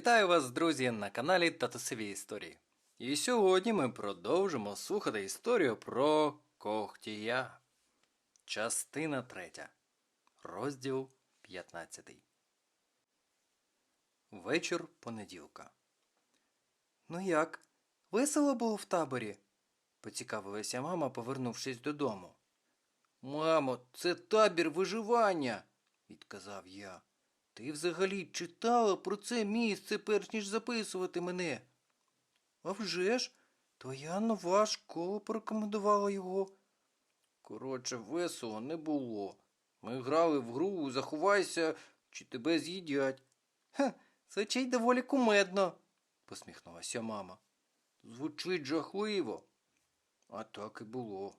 Вітаю вас, друзі, на каналі Татусеві Історії. І сьогодні ми продовжимо слухати історію про Кохтія. Частина 3. Розділ 15. Вечір понеділка. Ну як? Весело було в таборі? поцікавилася мама, повернувшись додому. Мамо, це табір виживання, відказав я. Ти взагалі читала про це місце, перш ніж записувати мене? А вже ж, твоя нова школа порекомендувала його. Коротше, весело не було. Ми грали в гру, заховайся, чи тебе з'їдять. Ха, звучить доволі кумедно, посміхнулася мама. Звучить жахливо. А так і було.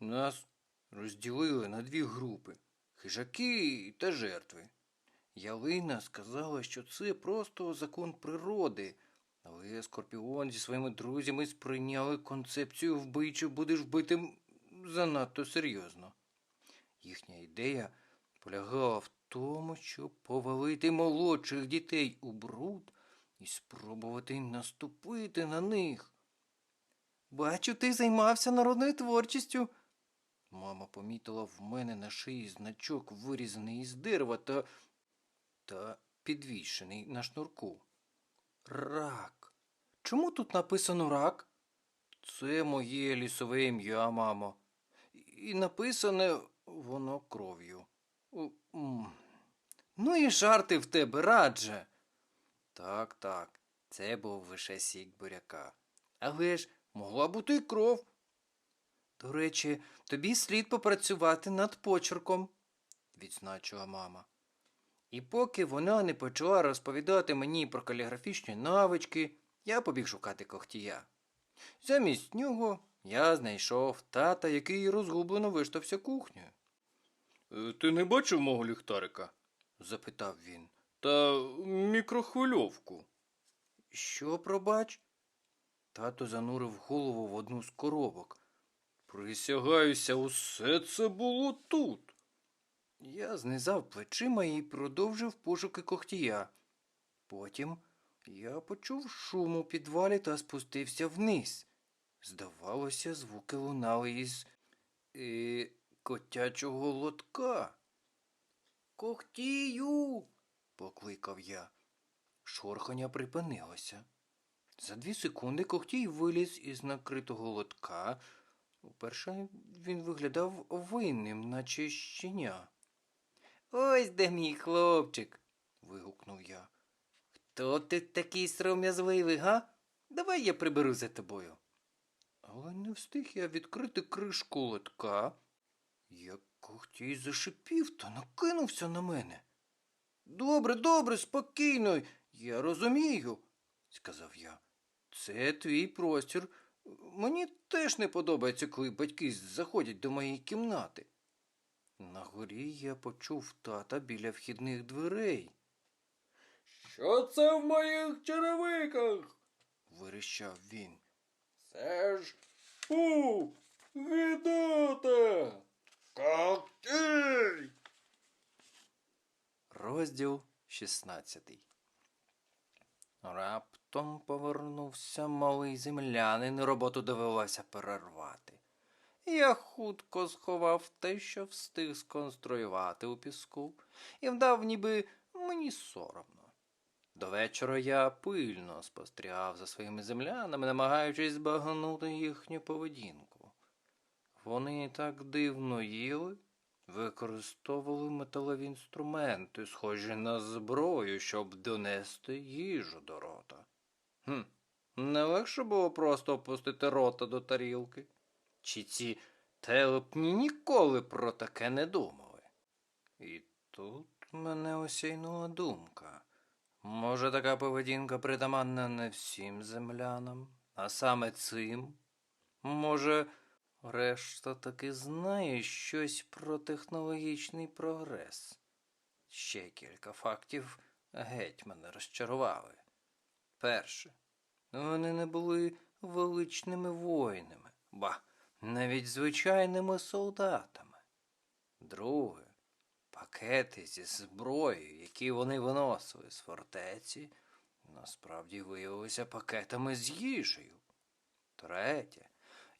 Нас розділили на дві групи хижаки та жертви. Ялина сказала, що це просто закон природи, але Скорпіон зі своїми друзями сприйняли концепцію вбий чи будеш вбитим занадто серйозно. Їхня ідея полягала в тому, щоб повалити молодших дітей у бруд і спробувати наступити на них. Бачу, ти займався народною творчістю. Мама помітила в мене на шиї значок, вирізаний із дерева та, та підвішений на шнурку. Рак. Чому тут написано рак? Це моє лісове ім'я, мамо. І написане воно кров'ю. Ну і жарти в тебе радже. Так, так, це був лише сік буряка. Але ж могла бути й кров. До речі, тобі слід попрацювати над почерком, відзначила мама. І поки вона не почала розповідати мені про каліграфічні навички, я побіг шукати когтія. Замість нього я знайшов тата, який розгублено виштовхся кухнею. «Е, Ти не бачив мого ліхтарика? запитав він. Та мікрохвильовку. Що пробач? Тато занурив голову в одну з коробок. Присягаюся, усе це було тут. Я знизав плечима і продовжив пошуки когтія. Потім я почув шум у підвалі та спустився вниз. Здавалося, звуки лунали із е, котячого лотка. Когтію. покликав я. Шорхання припинилося. За дві секунди когтій виліз із накритого лотка. Уперше він виглядав винним, наче щеня. Ось де мій хлопчик. вигукнув я. Хто ти такий сором'язливий, га? Давай я приберу за тобою. Але не встиг я відкрити кришку лотка, як когтій зашипів та накинувся на мене. Добре, добре, спокійно, я розумію, сказав я. Це твій простір. Мені теж не подобається, коли батьки заходять до моєї кімнати. На горі я почув тата біля вхідних дверей. Що це в моїх черевиках? вирішав він. Це ж фу, гидота. Коктей. Розділ 16 Раптом повернувся малий землянин, роботу довелося перервати. Я хутко сховав те, що встиг сконструювати у піску, і вдав, ніби мені соромно. До вечора я пильно спостерігав за своїми землянами, намагаючись збагнути їхню поведінку. Вони так дивно їли, використовували металеві інструменти, схожі на зброю, щоб донести їжу до рота. Хм, не легше було просто опустити рота до тарілки. Чи ці телепні ніколи про таке не думали? І тут мене осяйнула думка. Може, така поведінка притаманна не всім землянам, а саме цим? Може, решта таки знає щось про технологічний прогрес? Ще кілька фактів геть мене розчарували. Перше, вони не були величними воїнами, ба, навіть звичайними солдатами. Друге, пакети зі зброєю, які вони виносили з фортеці, насправді виявилися пакетами з їжею. Третє,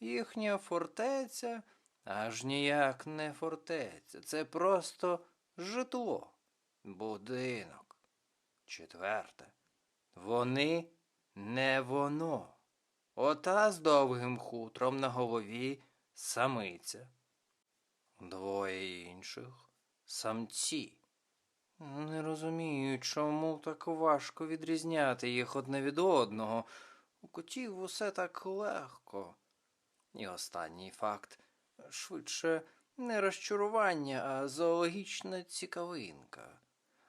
їхня фортеця аж ніяк не фортеця. Це просто житло, будинок. Четверте, вони не воно. Ота з довгим хутром на голові самиця. Двоє інших самці. Не розумію, чому так важко відрізняти їх одне від одного. У котів усе так легко. І останній факт швидше не розчарування, а зоологічна цікавинка.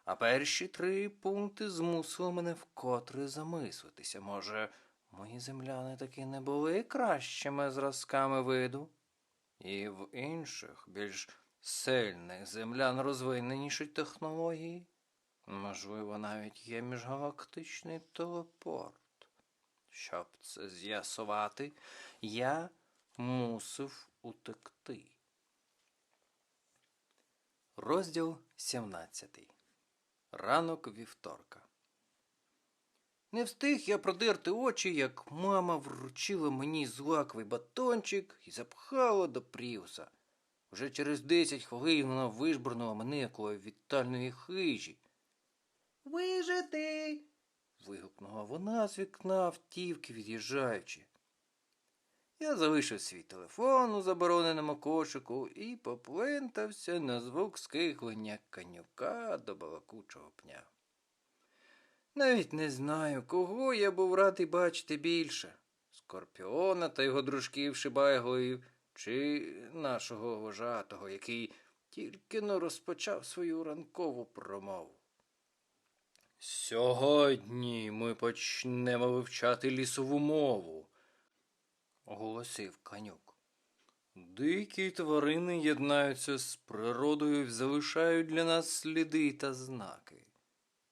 А перші три пункти змусили мене вкотре замислитися. Може, мої земляни таки не були кращими зразками виду? І в інших, більш сильних землян розвиненіші технології? Можливо, навіть є міжгалактичний телепорт. Щоб це з'ясувати, я мусив утекти. Розділ 17. Ранок вівторка. Не встиг я продерти очі, як мама вручила мені злаковий батончик і запхала до пріуса. Вже через десять хвилин вона вижбурнула мене коло вітальної хижі. Вижити. вигукнула вона з вікна автівки, від'їжджаючи. Я залишив свій телефон у забороненому кошику і поплентався на звук скиглення канюка до балакучого пня. Навіть не знаю, кого я був радий бачити більше скорпіона та його дружків шибайглоїв, чи нашого вожатого, який тільки но розпочав свою ранкову промову. Сьогодні ми почнемо вивчати лісову мову, оголосив канюк. Дикі тварини єднаються з природою і залишають для нас сліди та знаки.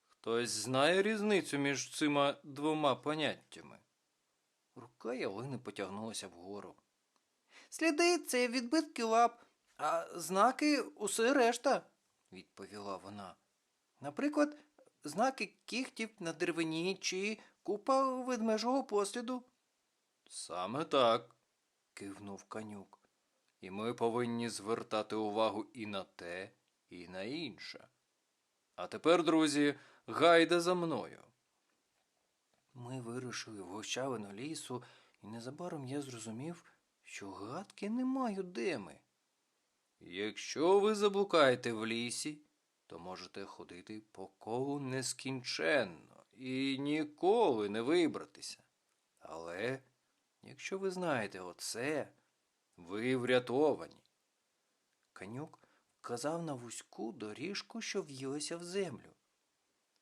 Хтось знає різницю між цими двома поняттями. Рука Ялини потягнулася вгору. Сліди це відбитки лап, а знаки усе решта, відповіла вона. Наприклад, знаки кігтів на деревині чи купа ведмежого посліду. Саме так, кивнув канюк. І ми повинні звертати увагу і на те, і на інше. А тепер, друзі, гайда за мною. Ми вирушили в гущавину лісу, і незабаром я зрозумів, що гадки не маю де ми. Якщо ви заблукаєте в лісі, то можете ходити по колу нескінченно і ніколи не вибратися. Але якщо ви знаєте оце, ви врятовані. Канюк вказав на вузьку доріжку, що в'їлася в землю.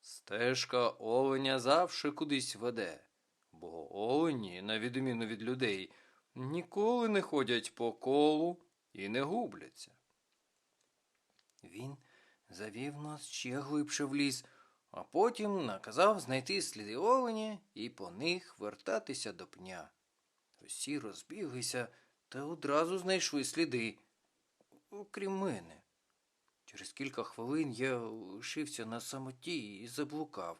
Стежка оленя завжди кудись веде, бо олені, на відміну від людей, ніколи не ходять по колу і не губляться. Він завів нас ще глибше в ліс, а потім наказав знайти сліди оленя і по них вертатися до пня. Усі розбіглися та одразу знайшли сліди, окрім мене. Через кілька хвилин я лишився на самоті і заблукав.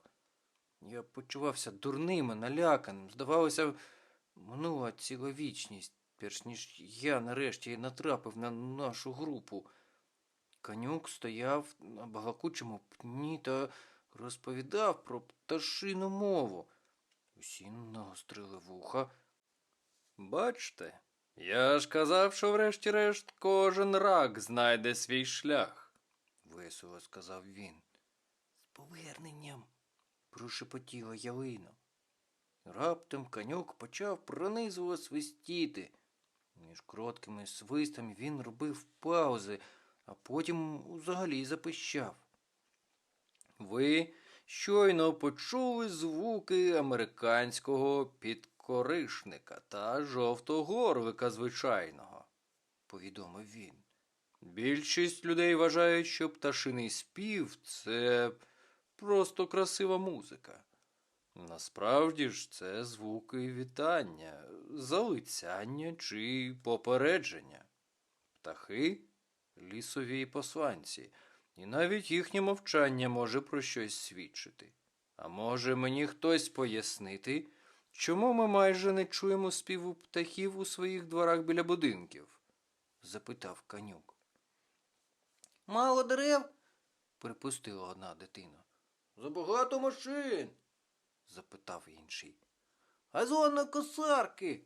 Я почувався дурним і наляканим. Здавалося, минула ціла вічність, перш ніж я нарешті натрапив на нашу групу. Канюк стояв на балакучому пні та розповідав про пташину мову. Усі нагострили вуха. Бачте, я ж казав, що врешті-решт кожен рак знайде свій шлях, весело сказав він. З поверненням, прошепотіла Ялина. Раптом канюк почав пронизливо свистіти. Між короткими свистами він робив паузи, а потім взагалі запищав. Ви щойно почули звуки американського підкоришника та жовтогорвика звичайного, повідомив він. Більшість людей вважають, що пташиний спів це просто красива музика. Насправді ж це звуки вітання, залицяння чи попередження. Птахи лісові посланці, І навіть їхнє мовчання може про щось свідчити. А може мені хтось пояснити, чому ми майже не чуємо співу птахів у своїх дворах біля будинків? запитав канюк. Мало дерев? припустила одна дитина. Забагато машин? запитав інший. А зона косарки.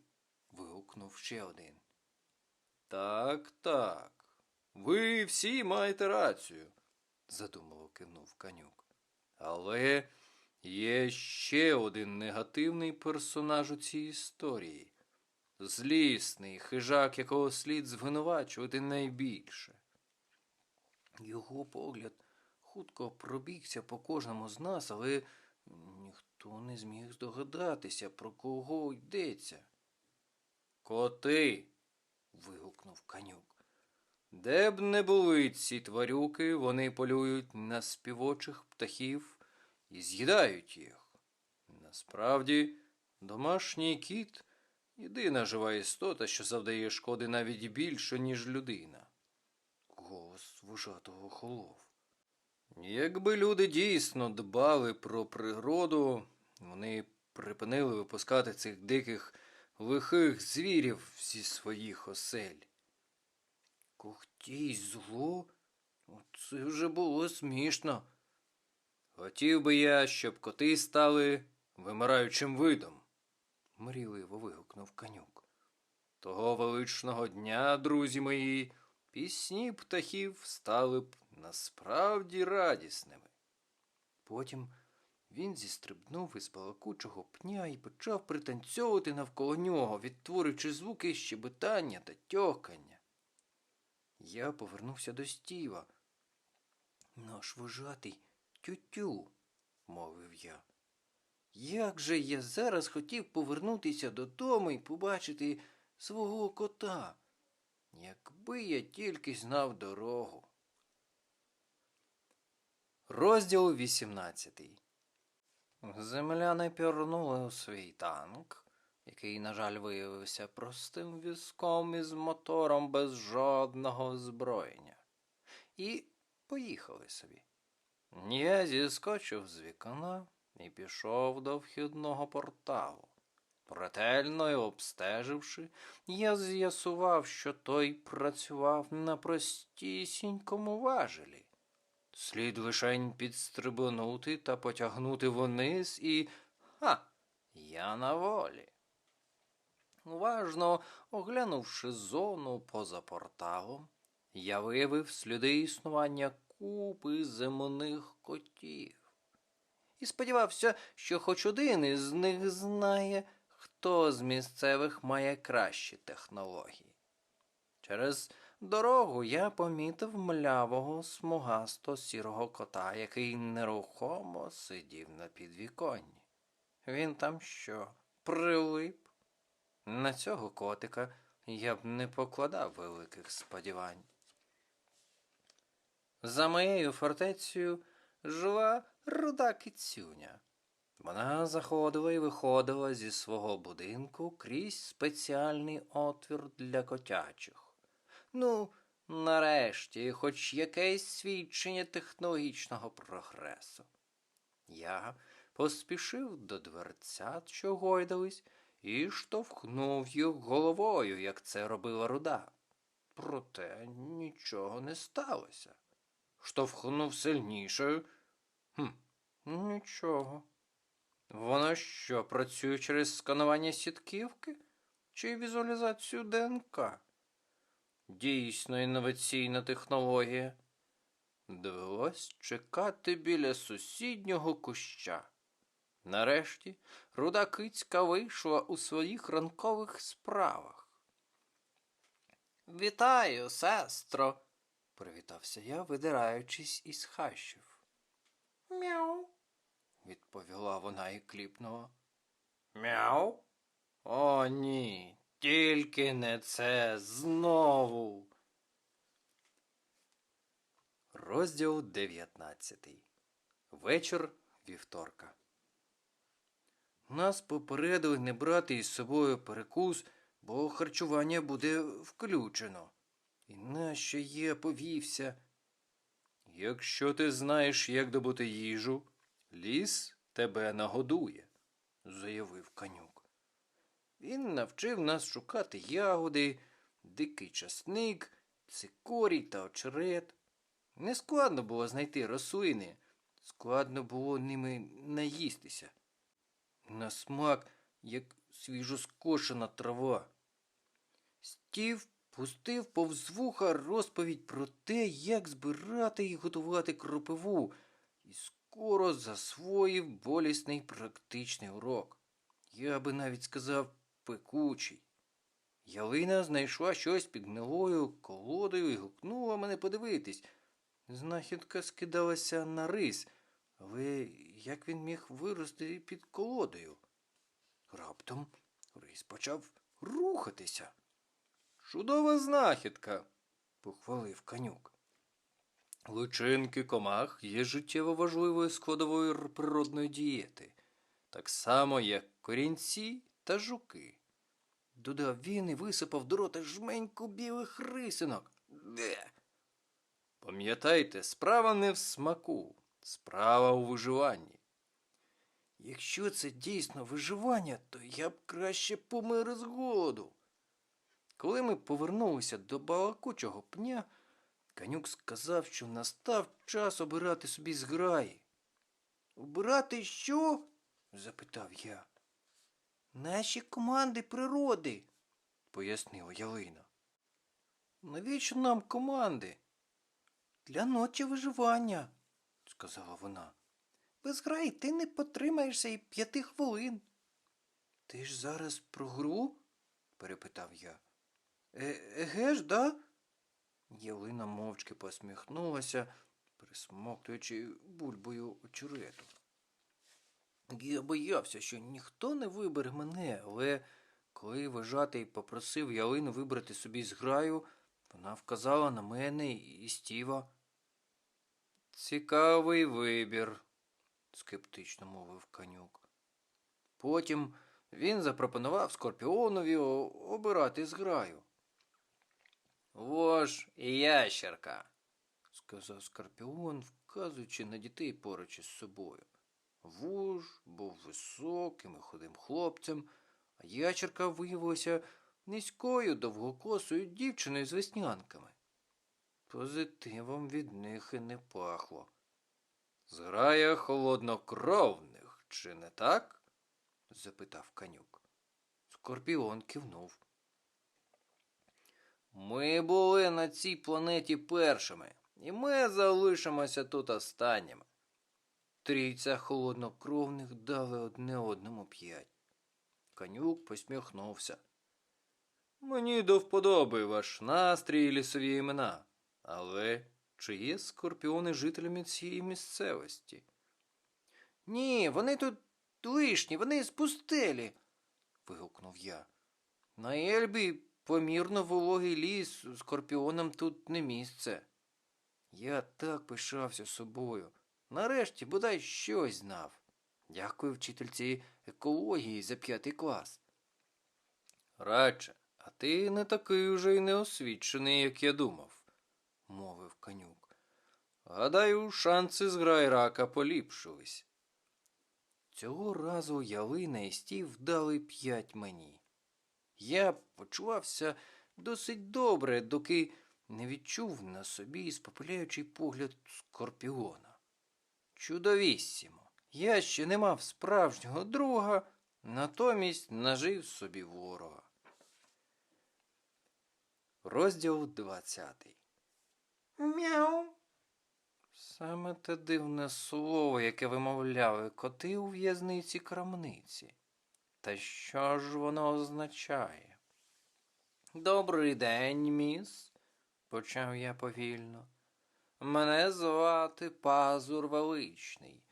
вигукнув ще один. Так, так. Ви всі маєте рацію, задумало кивнув канюк. Але є ще один негативний персонаж у цій історії. Злісний хижак, якого слід звинувачувати найбільше. Його погляд хутко пробігся по кожному з нас, але ніхто не зміг здогадатися, про кого йдеться. Коти. вигукнув канюк. Де б не були ці тварюки, вони полюють на співочих птахів і з'їдають їх. Насправді, домашній кіт єдина жива істота, що завдає шкоди навіть більше, ніж людина. Голос вужатого холов. Якби люди дійсно дбали про природу, вони припинили випускати цих диких лихих звірів зі своїх осель. Кухтій зло? Це вже було смішно. Хотів би я, щоб коти стали вимираючим видом, мрійливо вигукнув канюк. Того величного дня, друзі мої, пісні птахів стали б насправді радісними. Потім він зістрибнув із балакучого пня і почав пританцьовувати навколо нього, відтворюючи звуки щебетання та тьохкання. Я повернувся до стіва. Наш вожатий тютю, мовив я. Як же я зараз хотів повернутися додому і побачити свого кота, якби я тільки знав дорогу. Розділ 18 Земляни пірнули у свій танк, який, на жаль, виявився простим візком із мотором без жодного озброєння, і поїхали собі. Я зіскочив з вікна і пішов до вхідного порталу. Ретельно обстеживши, я з'ясував, що той працював на простісінькому важелі. Слід лишень підстрибнути та потягнути вниз і. Ха! Я на волі. Уважно оглянувши зону поза порталом, я виявив сліди існування купи земних котів. І сподівався, що хоч один із них знає, хто з місцевих має кращі технології. Через дорогу я помітив млявого смугасто сірого кота, який нерухомо сидів на підвіконні. Він там що, прилип? На цього котика я б не покладав великих сподівань. За моєю фортецею жила руда кицюня. Вона заходила і виходила зі свого будинку крізь спеціальний отвір для котячих. Ну, нарешті, хоч якесь свідчення технологічного прогресу. Я поспішив до дверцят, що гойдались, і штовхнув їх головою, як це робила руда. Проте нічого не сталося. Штовхнув сильніше. Хм, нічого. Воно що, працює через сканування сітківки чи візуалізацію ДНК? Дійсно інноваційна технологія. Довелось чекати біля сусіднього куща. Нарешті руда кицька вийшла у своїх ранкових справах. Вітаю, сестро, привітався я, видираючись із хащів. Мяу, відповіла вона і кліпнула. Мяу? О, ні, тільки не це знову. Розділ 19. Вечір вівторка. Нас попередили не брати із собою перекус, бо харчування буде включено. І нащо я повівся? Якщо ти знаєш, як добути їжу, ліс тебе нагодує, заявив конюк. Він навчив нас шукати ягоди, дикий часник, цикорій та очерет. Нескладно було знайти рослини, складно було ними наїстися. На смак, як свіжоскошена трава. Стів пустив повз вуха розповідь про те, як збирати і готувати кропиву, і скоро засвоїв болісний практичний урок. Я би навіть сказав пекучий. Ялина знайшла щось під гнилою колодою і гукнула мене подивитись. Знахідка скидалася на рис, але як він міг вирости під колодою? Раптом рис почав рухатися. Чудова знахідка, похвалив конюк. Личинки комах є життєво важливою складовою природної дієти, так само, як корінці та жуки. Додав він і висипав до рота жменьку білих рисинок. Де? Пам'ятайте, справа не в смаку, справа у виживанні. Якщо це дійсно виживання, то я б краще помер з голоду. Коли ми повернулися до балакучого пня, конюк сказав, що настав час обирати собі зграї. Обирати що? запитав я. Наші команди природи, пояснила Ялина. Навіщо нам команди? Для ночі виживання, сказала вона. Без граї ти не потримаєшся і п'яти хвилин. Ти ж зараз про гру? перепитав я. Е, еге ж, да? Ялина мовчки посміхнулася, присмоктуючи бульбою очерету. Я боявся, що ніхто не вибере мене, але коли вважатий попросив Ялину вибрати собі зграю, вона вказала на мене і Стіва. Цікавий вибір, скептично мовив конюк. Потім він запропонував Скорпіонові обирати зграю. Вож і ящерка, сказав Скорпіон, вказуючи на дітей поруч із собою. Вуж був високим і худим хлопцем, а ящерка виявилася низькою довгокосою дівчиною з веснянками. Позитивом від них і не пахло. Зграя холоднокровних, чи не так? запитав конюк. Скорпіон кивнув. Ми були на цій планеті першими, і ми залишимося тут останніми. Трійця холоднокровних дали одне одному п'ять. Конюк посміхнувся. Мені до вподоби ваш настрій і лісові імена. Але чи є скорпіони жителями цієї місцевості? Ні, вони тут лишні, вони з пустелі. вигукнув я. На Ельбі помірно вологий ліс, скорпіонам тут не місце. Я так пишався собою. Нарешті бодай щось знав. Дякую вчительці екології за п'ятий клас. Радше, а ти не такий уже й неосвічений, як я думав, мовив конюк. Гадаю, шанси з грайрака поліпшились. Цього разу ялина і стів дали п'ять мені. Я почувався досить добре, доки не відчув на собі спопиляючий погляд скорпіона. Чудовіссімо. Я ще не мав справжнього друга, натомість нажив собі ворога. Розділ двадцятий. Мяу. Саме те дивне слово, яке вимовляли коти у в'язниці крамниці. Та що ж воно означає? Добрий день, міс, почав я повільно. Мене звати Пазур Величний.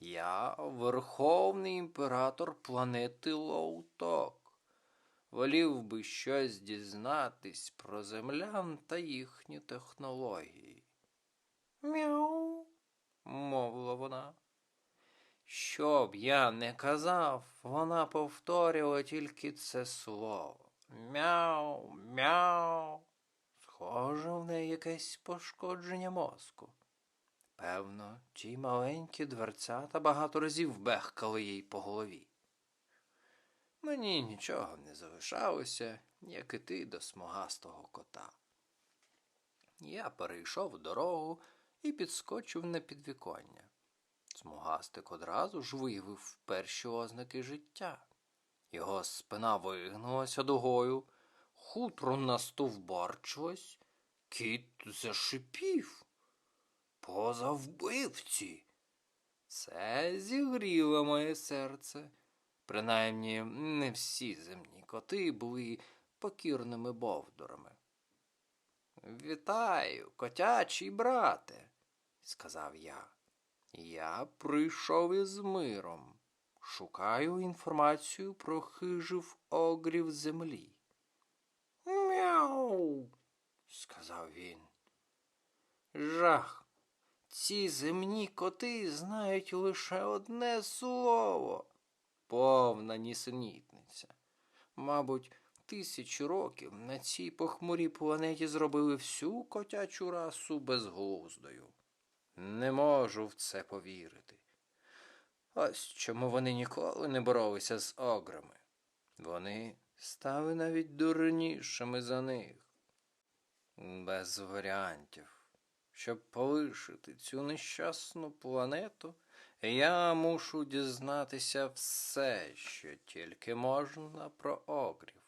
Я верховний імператор планети Лоуток. Волів би щось дізнатись про землян та їхні технології. Мяу, мовила вона. Що б я не казав, вона повторювала тільки це слово. Мяу, мяу. Схоже, в неї якесь пошкодження мозку. Певно, ті маленькі дверцята багато разів бехкали їй по голові. Мені нічого не залишалося, як іти до смугастого кота. Я перейшов дорогу і підскочив на підвіконня. Смугастик одразу ж виявив перші ознаки життя. Його спина вигнулася дугою, хутро настовбарчилось, кіт зашипів. Поза вбивці. Це зігріло моє серце. Принаймні, не всі земні коти були покірними бовдурами. Вітаю, котячий брате, сказав я. Я прийшов із миром. Шукаю інформацію про хижив огрів землі. Мяу, сказав він. Жах. Ці земні коти знають лише одне слово. Повна нісенітниця. Мабуть, тисячі років на цій похмурій планеті зробили всю котячу расу безглуздою. Не можу в це повірити. Ось чому вони ніколи не боролися з ограми. Вони стали навіть дурнішими за них. Без варіантів. Щоб полишити цю нещасну планету, я мушу дізнатися все, що тільки можна про огрів.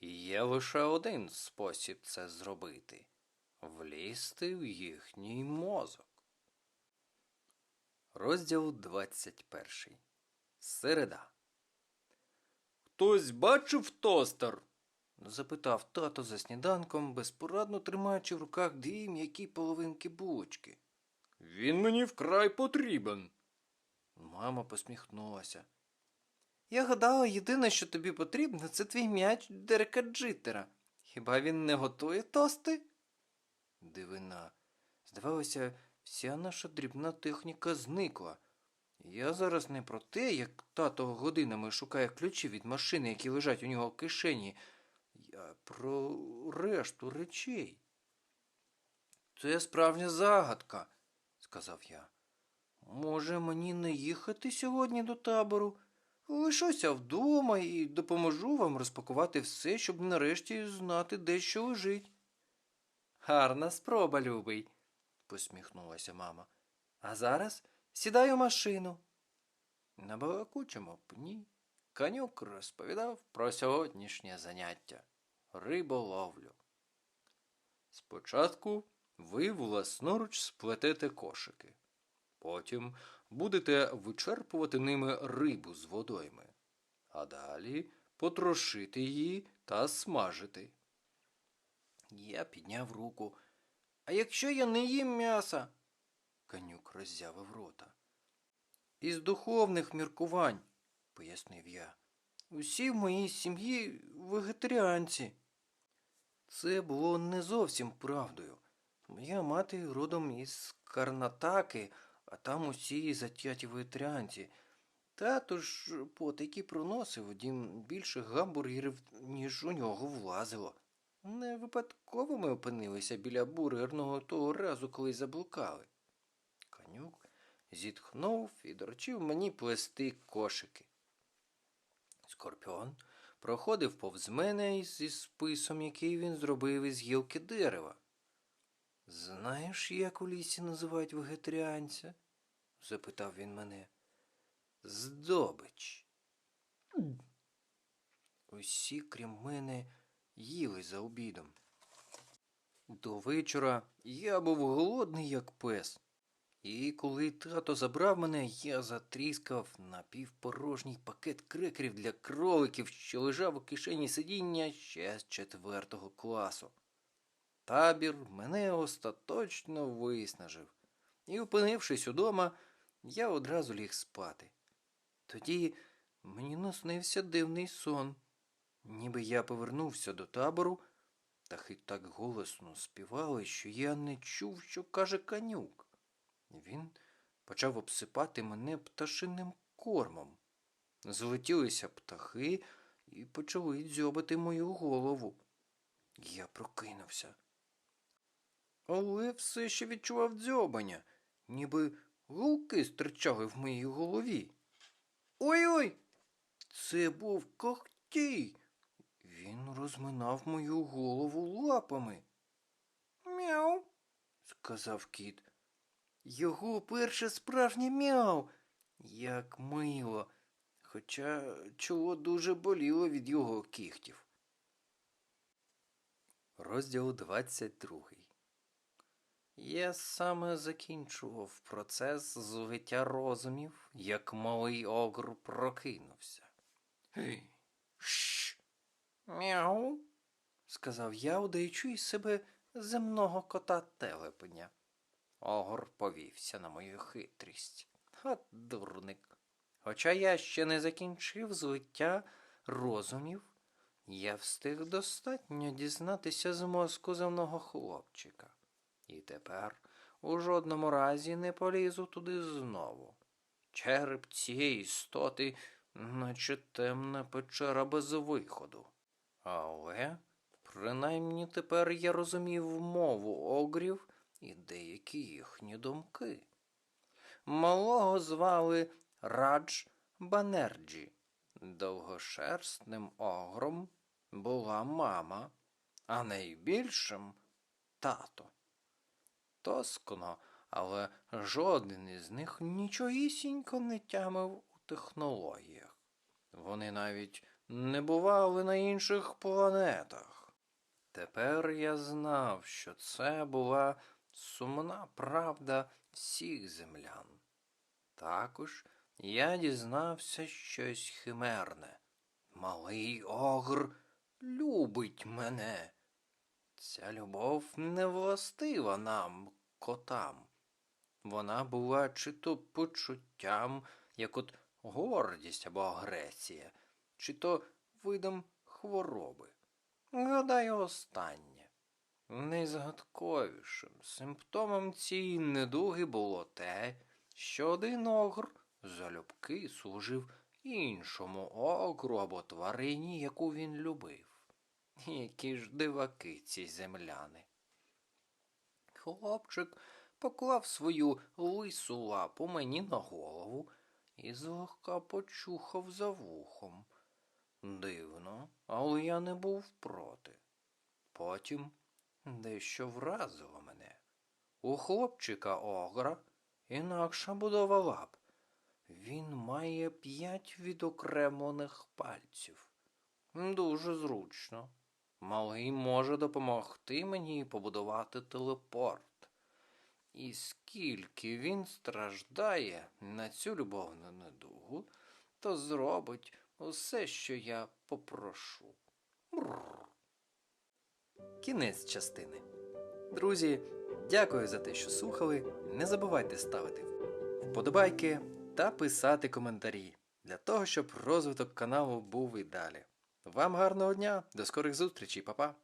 І є лише один спосіб це зробити влізти в їхній мозок. Розділ 21. Середа. Хтось бачив тостер? запитав тато за сніданком, безпорадно тримаючи в руках дві м'які половинки булочки. Він мені вкрай потрібен. Мама посміхнулася. Я гадала, єдине, що тобі потрібно, це твій м'яч Дерека Джиттера. Хіба він не готує тости? Дивина. Здавалося, вся наша дрібна техніка зникла. Я зараз не про те, як тато годинами шукає ключі від машини, які лежать у нього в кишені. Я про решту речей. Це справжня загадка, сказав я. Може, мені не їхати сьогодні до табору? Лишуся вдома і допоможу вам розпакувати все, щоб нарешті знати, де що лежить. Гарна спроба, любий, посміхнулася мама. А зараз сідай у машину. На балакучому пні конюк розповідав про сьогоднішнє заняття риболовлю. Спочатку ви власноруч сплетете кошики. Потім будете вичерпувати ними рибу з водойми, а далі потрошити її та смажити. Я підняв руку. А якщо я не їм м'яса? Канюк роззявив рота. Із духовних міркувань, пояснив я. Усі в моїй сім'ї вегетаріанці. Це було не зовсім правдою. Моя мати родом із Карнатаки, а там усі затяті вегетаріанці. Тато ж потайки проносив один більше гамбургерів, ніж у нього влазило. Не випадково ми опинилися біля бургерного того разу, коли заблукали. Конюк зітхнув і доручив мені плести кошики. Скорпіон проходив повз мене із списом, який він зробив із гілки дерева. Знаєш, як у лісі називають вегетаріанця? запитав він мене. Здобич. Усі, крім мене, їли за обідом. До вечора я був голодний, як пес. І коли тато забрав мене, я затріскав напівпорожній пакет крекерів для кроликів, що лежав у кишені сидіння ще з четвертого класу. Табір мене остаточно виснажив, і, опинившись удома, я одразу ліг спати. Тоді мені наснився дивний сон, ніби я повернувся до табору, птахи так голосно співали, що я не чув, що каже канюк. Він почав обсипати мене пташиним кормом. Злетілися птахи і почали дзьобати мою голову. Я прокинувся. Але все ще відчував дзьобання, ніби гулки стирчали в моїй голові. Ой-ой! Це був когтій. Він розминав мою голову лапами. Мяу, сказав кіт. Його перше справжнє мяу. Як мило, хоча чоло дуже боліло від його кігтів. Розділ 22. Я саме закінчував процес звиття розумів, як малий огр прокинувся. Гей. Мяу. сказав я, удаючи із себе земного кота телепня. Огр повівся на мою хитрість. От дурник. Хоча я ще не закінчив звиття розумів, я встиг достатньо дізнатися з мозку земного хлопчика. І тепер у жодному разі не полізу туди знову. Череп цієї істоти, наче темна печера без виходу. Але принаймні тепер я розумів мову огрів і деякі їхні думки. Малого звали Радж Банерджі. Довгошерстним огром була мама, а найбільшим тато. Тоскно, але жоден із них нічогісінько не тямив у технологіях. Вони навіть не бували на інших планетах. Тепер я знав, що це була сумна правда всіх землян. Також я дізнався щось химерне. Малий огр любить мене. Ця любов не властива нам, котам. Вона була чи то почуттям, як от гордість або агресія, чи то видом хвороби. Гадаю, останнє. Найзагадковішим симптомом цієї недуги було те, що один огр залюбки служив іншому огру або тварині, яку він любив. Які ж диваки ці земляни. Хлопчик поклав свою лису лапу мені на голову і злегка почухав за вухом. Дивно, але я не був проти. Потім дещо вразило мене. У хлопчика огра інакша будова лап. Він має п'ять відокремлених пальців. Дуже зручно. Малий може допомогти мені побудувати телепорт. І скільки він страждає на цю любовну недугу, то зробить усе, що я попрошу. Мррр. Кінець частини. Друзі, дякую за те, що слухали. Не забувайте ставити вподобайки та писати коментарі для того, щоб розвиток каналу був і далі. Вам гарного дня, до скорих зустрічей, па-па!